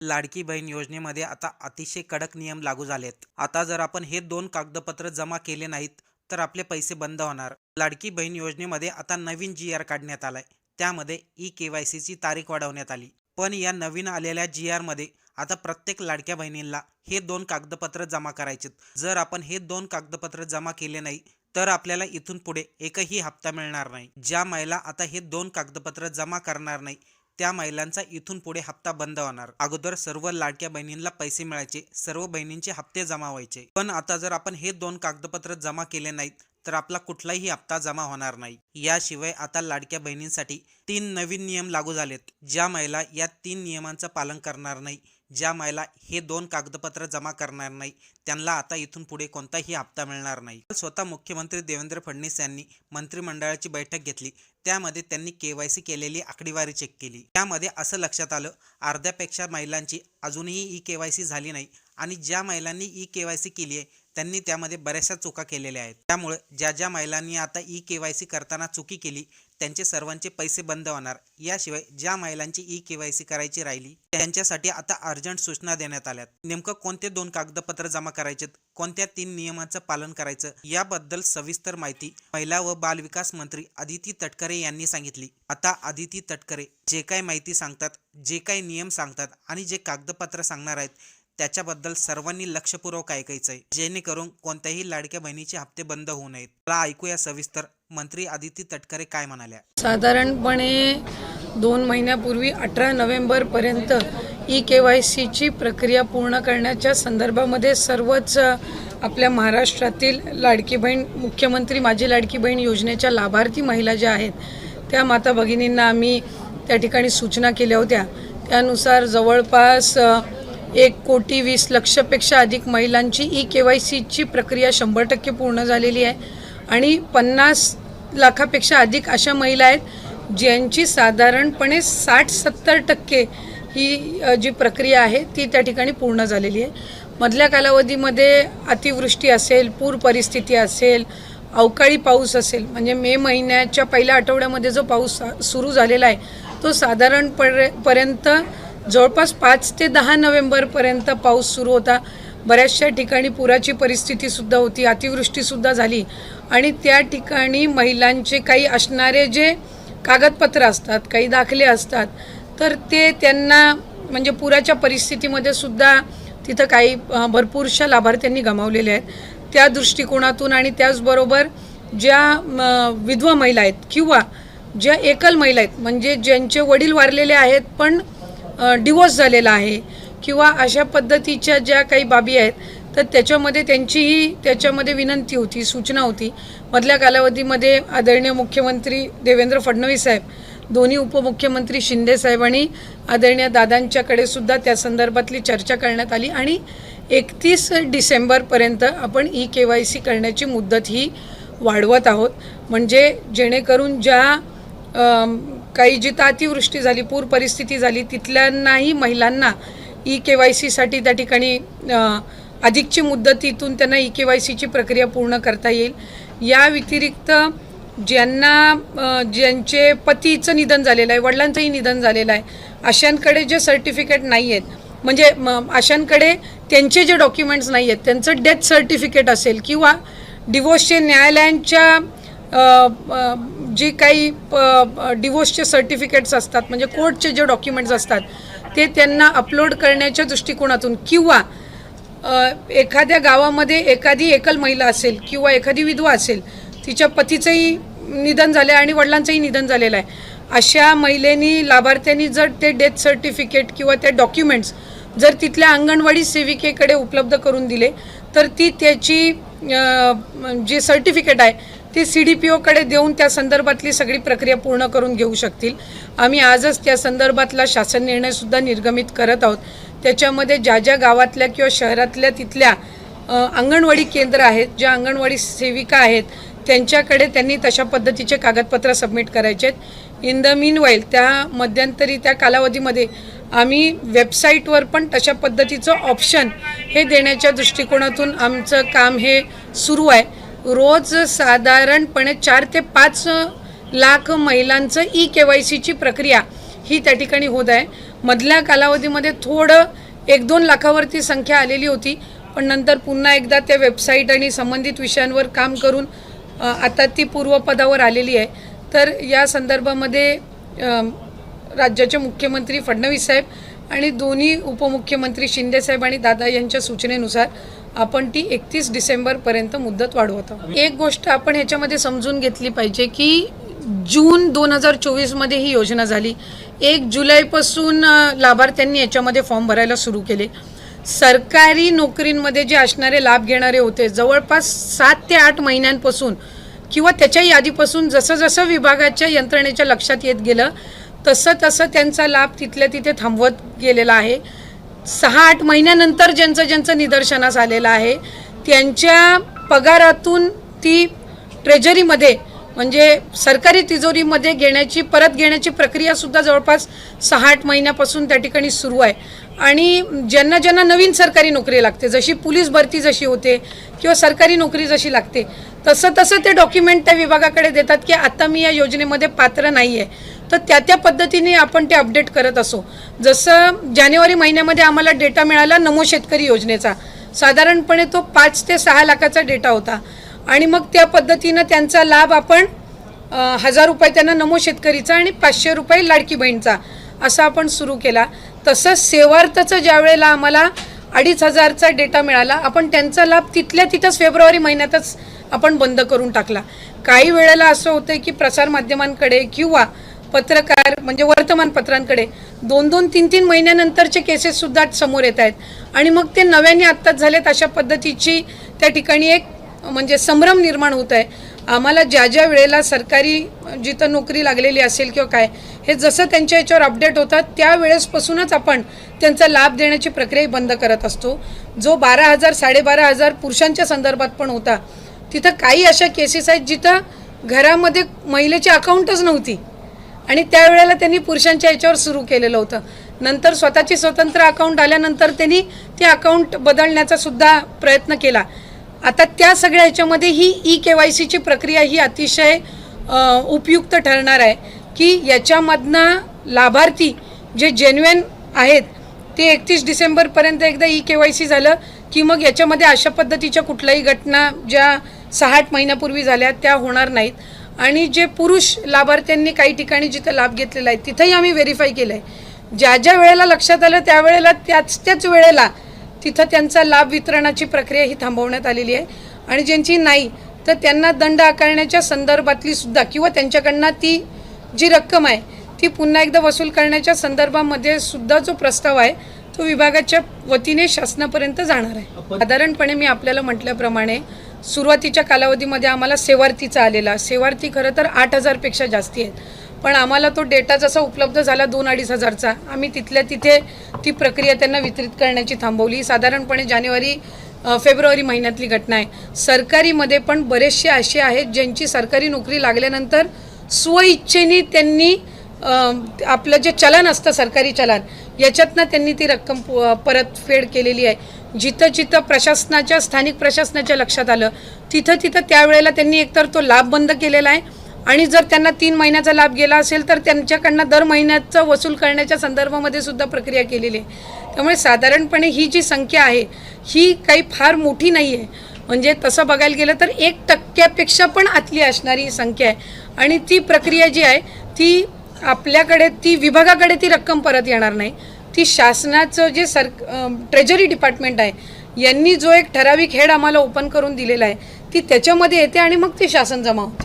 लाडकी बहीण योजनेमध्ये आता अतिशय कडक नियम लागू झालेत. आता जर आपण हे दोन कागदपत्र जमा केले नाहीत तर आपले पैसे बंद होणार. लाडकी बहीण योजनेमध्ये आता नवीन जी आर काढण्यात आलाय. त्यामध्ये ई के वाय सीची तारीख वाढवण्यात आली. पण या नवीन आलेल्या जी आरमध्ये आता प्रत्येक लाडक्या बहिणींना हे दोन कागदपत्र जमा करायचेत. जर आपण हे दोन कागदपत्र जमा केले नाही तर आपल्याला इथून पुढे एकही हप्ता मिळणार नाही. ज्या महिला आता हे दोन कागदपत्र जमा करणार नाही त्या महिलांचा इथून पुढे हप्ता बंद होणार. अगोदर सर्व लाडक्या बहिणींना पैसे मिळायचे सर्व बहिणींचे हप्ते जमा व्हायचे. पण आता जर आपण हे दोन कागदपत्र जमा केले नाहीत तर आपला कुठलाही हप्ता जमा होणार नाही. याशिवाय आता लाडक्या बहिणींसाठी तीन नवीन नियम लागू झालेत ज्या महिला या तीन नियमांचं पालन करणार नाही. ज्या महिला हे दोन कागदपत्र जमा करणार नाही त्यांना आता इथून पुढे कोणताही हप्ता मिळणार नाही. स्वतः मुख्यमंत्री देवेंद्र फडणवीस यांनी मंत्रिमंडळाची बैठक घेतली. त्यामध्ये त्यांनी केवायसी केलेली आकडेवारी चेक केली. त्यामध्ये असं लक्षात आलं अर्ध्यापेक्षा महिलांची अजूनही ई केवायसी झाली नाही आणि ज्या महिलांनी ई केवायसी केली आहे त्यांनी त्यामध्ये बऱ्याचशा चुका केलेल्या आहेत. त्यामुळे ज्या ज्या महिलांनी आता ई केवायसी करताना चुकी केली त्यांचे सर्वांचे पैसे बंद होणार. याशिवाय ज्या महिलांची ई केवायसी करायची राहिली त्यांच्यासाठी आता अर्जंट सूचना देण्यात आल्यात. नेमकं कोणते दोन कागदपत्र जमा करायचे कोणत्या तीन नियमांचं पालन करायचं? याबद्दल सविस्तर माहिती महिला व बालविकास मंत्री अदिती तटकरे यांनी सांगितली. आता आदिती तटकरे जे काही माहिती सांगतात जे काही नियम सांगतात आणि जे कागदपत्र सांगणार आहेत त्याच्याबद्दल सर्वांनी लक्षपूर्वक ऐकायचं आहे जेणेकरून कोणत्याही लाडक्या बहिणीचे हप्ते बंद होऊ नयेत. मला ऐकूया सविस्तर. मंत्री आदिती तटकरे काय म्हणाल्या? साधारणपणे दोन महिन्यापूर्वी अठरा नोव्हेंबरपर्यंत ई के वाय सीची प्रक्रिया पूर्ण करण्याच्या संदर्भामध्ये सर्वच आपल्या महाराष्ट्रातील लाडकी बहीण मुख्यमंत्री माझी लाडकी बहीण योजनेच्या लाभार्थी महिला ज्या आहेत त्या माता भगिनींना आम्ही त्या ठिकाणी सूचना केल्या होत्या. त्यानुसार जवळपास एक कोटी वीस लक्षपेक्षा अधिक महिलांची ई के वाय सीची प्रक्रिया शंभर टक्के पूर्ण झालेली आहे. आणि पन्नास लाखापेक्षा अधिक अशा महिला आहेत ज्यांची साधारणपणे साठ सत्तर टक्के ही जी प्रक्रिया आहे ती त्या ठिकाणी पूर्ण झालेली आहे. मधल्या कालावधीमध्ये अतिवृष्टी असेल पूर परिस्थिती असेल अवकाळी पाऊस असेल म्हणजे मे महिन्याच्या पहिल्या आठवड्यामध्ये जो पाऊस सुरू झालेला आहे तो साधारणपणे पर्यंत जवळपास पाच ते दहा नोव्हेंबरपर्यंत पाऊस सुरू होता. बऱ्याचशा ठिकाणी पुराची परिस्थितीसुद्धा होती अतिवृष्टीसुद्धा झाली. आणि त्या ठिकाणी महिलांचे काही असणारे जे कागदपत्र असतात काही दाखले असतात तर ते त्यांना म्हणजे पुराच्या परिस्थितीमध्ये सुद्धा तिथं काही भरपूरशा लाभार्थ्यांनी गमावलेले आहेत. त्या दृष्टिकोनातून आणि त्याचबरोबर ज्या म, विधवा महिला आहेत किंवा ज्या एकल महिला आहेत म्हणजे ज्यांचे वडील वारलेले आहेत पण डिवोर्स झालेला आहे किंवा अशा पद्धतीच्या ज्या काही बाबी आहेत तर त्याच्यामध्ये त्यांचीही त्याच्यामध्ये विनंती होती सूचना होती. मधल्या कालावधीमध्ये आदरणीय मुख्यमंत्री देवेंद्र फडणवीस साहेब दोन्ही उपमुख्यमंत्री शिंदे साहेब आणि आदरणीय दादांच्याकडे सुद्धा त्या संदर्भातली चर्चा करण्यात आली आणि एकतीस डिसेंबरपर्यंत आपण ई के वाय सी करण्याची मुदत ही वाढवत आहोत. म्हणजे जेणेकरून ज्या काही जिथं अतिवृष्टी झाली पूर परिस्थिती झाली तिथल्यांनाही महिलांना ई के वाय सीसाठी त्या ठिकाणी अधिकची मुदतीतून त्यांना ई के वाय सीची प्रक्रिया पूर्ण करता येईल. या व्यतिरिक्त ज्यांना ज्यांचे पतीचं निधन झालेलं आहे वडिलांचंही निधन झालेलं आहे अशांकडे जे सर्टिफिकेट नाही आहेत म्हणजे म, अशांकडे त्यांचे जे डॉक्युमेंट्स नाही आहेत त्यांचं डेथ सर्टिफिकेट असेल किंवा डिवोर्सचे न्यायालयांच्या जी काही डिवोर्सचे सर्टिफिकेट्स असतात म्हणजे कोर्टचे जे डॉक्युमेंट्स असतात ते त्यांना अपलोड करण्याच्या दृष्टिकोनातून किंवा एखाद्या गावामध्ये एखादी एकल महिला असेल किंवा एखादी विधवा असेल तिच्या पतीचंही निधन झालं आहे आणि वडिलांचंही निधन झालेलं आहे. अशा महिलेनी लाभार्थ्यांनी जर ते डेथ सर्टिफिकेट किंवा त्या डॉक्युमेंट्स जर तिथल्या अंगणवाडी सेविकेकडे उपलब्ध करून दिले तर ती त्याची जे सर्टिफिकेट आहे ते सी डी पी ओकडे देऊन त्या संदर्भातली सगळी प्रक्रिया पूर्ण करून घेऊ शकतील. आम्ही आजच त्या संदर्भातला शासन निर्णयसुद्धा निर्गमित करत आहोत. त्याच्यामध्ये ज्या ज्या गावातल्या किंवा शहरातल्या तिथल्या अंगणवाडी केंद्र आहेत ज्या अंगणवाडी सेविका आहेत त्यांच्याकडे त्यांनी तशा पद्धतीचे कागदपत्र सबमिट करायचे आहेत. इन द मीन वाईल त्या मध्यंतरी त्या कालावधीमध्ये आम्ही वेबसाईटवर पण तशा पद्धतीचं ऑप्शन हे देण्याच्या दृष्टिकोनातून आमचं काम हे सुरू आहे. रोज साधारणपणे चार ते पाच लाख महिलांचं ई के वाय सीची प्रक्रिया ही त्या ठिकाणी होत आहे. मधल्या कालावधीमध्ये थोडं एक दोन लाखावरती संख्या आलेली होती पण नंतर पुन्हा एकदा त्या वेबसाईट आणि संबंधित विषयांवर काम करून आता ती पूर्वपदावर आलेली आहे. तर या संदर्भामध्ये राज्याचे मुख्यमंत्री फडणवीस साहेब आणि दोन्ही उपमुख्यमंत्री शिंदेसाहेब आणि दादा यांच्या सूचनेनुसार आपण ती एकतीस डिसेंबरपर्यंत मुदत वाढवत आहोत. एक गोष्ट आपण ह्याच्यामध्ये समजून घेतली पाहिजे की जून दोन हजार चोवीसमध्ये ही योजना झाली. एक जुलैपासून लाभार्थ्यांनी याच्यामध्ये फॉर्म भरायला सुरू केले. सरकारी नोकरींमध्ये जे असणारे लाभ घेणारे होते जवळपास सात ते आठ महिन्यांपासून किंवा त्याच्याही आधीपासून जसं जसं विभागाच्या यंत्रणेच्या लक्षात येत गेलं तसं तसं त्यांचा लाभ तिथल्या तिथे थांबवत गेलेला आहे. सहा आठ महिन्यानंतर ज्यांचं ज्यांचं निदर्शनास आलेलं आहे त्यांच्या पगारातून ती ट्रेजरीमध्ये म्हणजे सरकारी तिजोरीमध्ये घेण्याची परत घेण्याची प्रक्रियासुद्धा जवळपास सहा आठ महिन्यापासून त्या ठिकाणी सुरू आहे. आणि ज्यांना ज्यांना नवीन सरकारी नोकरी लागते जशी पोलीस भरती जशी होते किंवा सरकारी नोकरी जशी लागते तसं तसं ते डॉक्युमेंट त्या विभागाकडे देतात की आता मी या योजनेमध्ये पात्र नाही आहे तर त्या त्या पद्धतीने आपण ते अपडेट करत असो. जसं जानेवारी महिन्यामध्ये आम्हाला डेटा मिळाला नमो शेतकरी योजनेचा. साधारणपणे तो पाच ते सहा लाखाचा डेटा होता. आणि मग त्या पद्धतीनं त्यांचा लाभ आपण हजार रुपये त्यांना नमो शेतकरीचा आणि पाचशे रुपये लाडकी बहीणचा असा आपण सुरू केला. तसंच सेवार्थचं ज्या वेळेला आम्हाला अडीच हजारचा डेटा मिळाला आपण त्यांचा लाभ तिथल्या तिथंच फेब्रुवारी महिन्यातच आपण बंद करून टाकला. काही वेळेला असं होतं की प्रसारमाध्यमांकडे किंवा पत्रकार म्हणजे वर्तमानपत्रांकडे दोन दोन तीन तीन महिन्यानंतरचे केसेससुद्धा समोर येत आहेत. आणि मग ते नव्याने आत्ताच झालेत अशा पद्धतीची त्या ठिकाणी एक म्हणजे संभ्रम निर्माण होत आहे. आम्हाला ज्या ज्या वेळेला सरकारी जिथं नोकरी लागलेली असेल किंवा काय हे जसं त्यांच्या याच्यावर अपडेट होतात त्यावेळेसपासूनच आपण त्यांचा लाभ देण्याची प्रक्रिया बंद करत असतो. जो बारा हजार साडेबारा हजार पुरुषांच्या संदर्भात पण होता तिथं काही अशा केसेस आहेत जिथं घरामध्ये महिलेची अकाउंटच नव्हती. आणि त्यावेळेला त्यांनी पुरुषांच्या याच्यावर सुरू केलेलं होतं. नंतर स्वतःची स्वतंत्र अकाउंट आल्यानंतर त्यांनी ते अकाउंट बदलण्याचा सुद्धा प्रयत्न केला. आता त्या सगळ्या ह्याच्यामध्ये ही ई के वाय सीची प्रक्रिया ही अतिशय उपयुक्त ठरणार आहे की याच्यामधनं लाभार्थी जे जेन्युएन आहेत ते एकतीस डिसेंबरपर्यंत एकदा ई के वाय सी झालं की मग याच्यामध्ये अशा पद्धतीच्या कुठल्याही घटना ज्या सहा आठ महिन्यापूर्वी झाल्या त्या होणार नाहीत. आणि जे पुरुष लाभार्थ्यांनी काही ठिकाणी जिथं लाभ घेतलेला आहे तिथंही आम्ही व्हेरीफाय केलं आहे ज्या ज्या वेळेला लक्षात आलं त्यावेळेला त्याच त्याच वेळेला तिथं त्यांचा लाभ वितरणाची प्रक्रिया ही थांबवण्यात आलेली आहे. आणि ज्यांची नाही तर त्यांना दंड आकारण्याच्या संदर्भातली सुद्धा किंवा त्यांच्याकडनं ती जी रक्कम आहे ती पुन्हा एकदा वसूल करण्याच्या संदर्भामध्ये सुद्धा जो प्रस्ताव आहे तो विभागाच्या वतीने शासनापर्यंत जाणार आहे. साधारणपणे मी आपल्याला म्हटल्याप्रमाणे सुरुवातीच्या कालावधीमध्ये आम्हाला सेवार्थीचा आलेला. सेवार्थी खरं तर आठ हजारपेक्षा जास्ती आहेत. पण आम्हाला तो डेटा जसा उपलब्ध झाला दोन अडीच हजारचा आम्ही तिथल्या तिथे ती प्रक्रिया त्यांना वितरित करण्याची थांबवली. साधारणपणे जानेवारी फेब्रुवारी महिन्यातली घटना आहे. सरकारीमध्ये पण बरेचसे असे आहेत ज्यांची सरकारी नोकरी लागल्यानंतर स्वइच्छेने त्यांनी आपलं जे चलन असतं सरकारी चलन याच्यातनं त्यांनी ती रक्कम परतफेड केलेली आहे. जिथं जिथं प्रशासनाच्या स्थानिक प्रशासनाच्या लक्षात आलं तिथं तिथं त्यावेळेला त्यांनी एकतर तो लाभ बंद केलेला आहे आणि जर त्यांना तीन महिन्याचा लाभ गेला असेल तर त्यांच्याकडनं दर महिन्याचं वसूल करण्याच्या संदर्भामध्ये सुद्धा प्रक्रिया केलेली आहे. त्यामुळे साधारणपणे ही जी संख्या आहे ही काही फार मोठी नाही आहे. म्हणजे तसं बघायला गेलं तर एक टक्क्यापेक्षा पण आतली असणारी ही संख्या आहे. आणि ती प्रक्रिया जी आहे ती आपल्याकडे ती विभागाकडे ती रक्कम परत येणार नाही. ती शासनाचं जे सर ट्रेजरी डिपार्टमेंट आहे यांनी जो एक ठराविक हेड आम्हाला ओपन करून दिलेला आहे ती त्याच्यामध्ये येते आणि मग ती शासन जमा होते.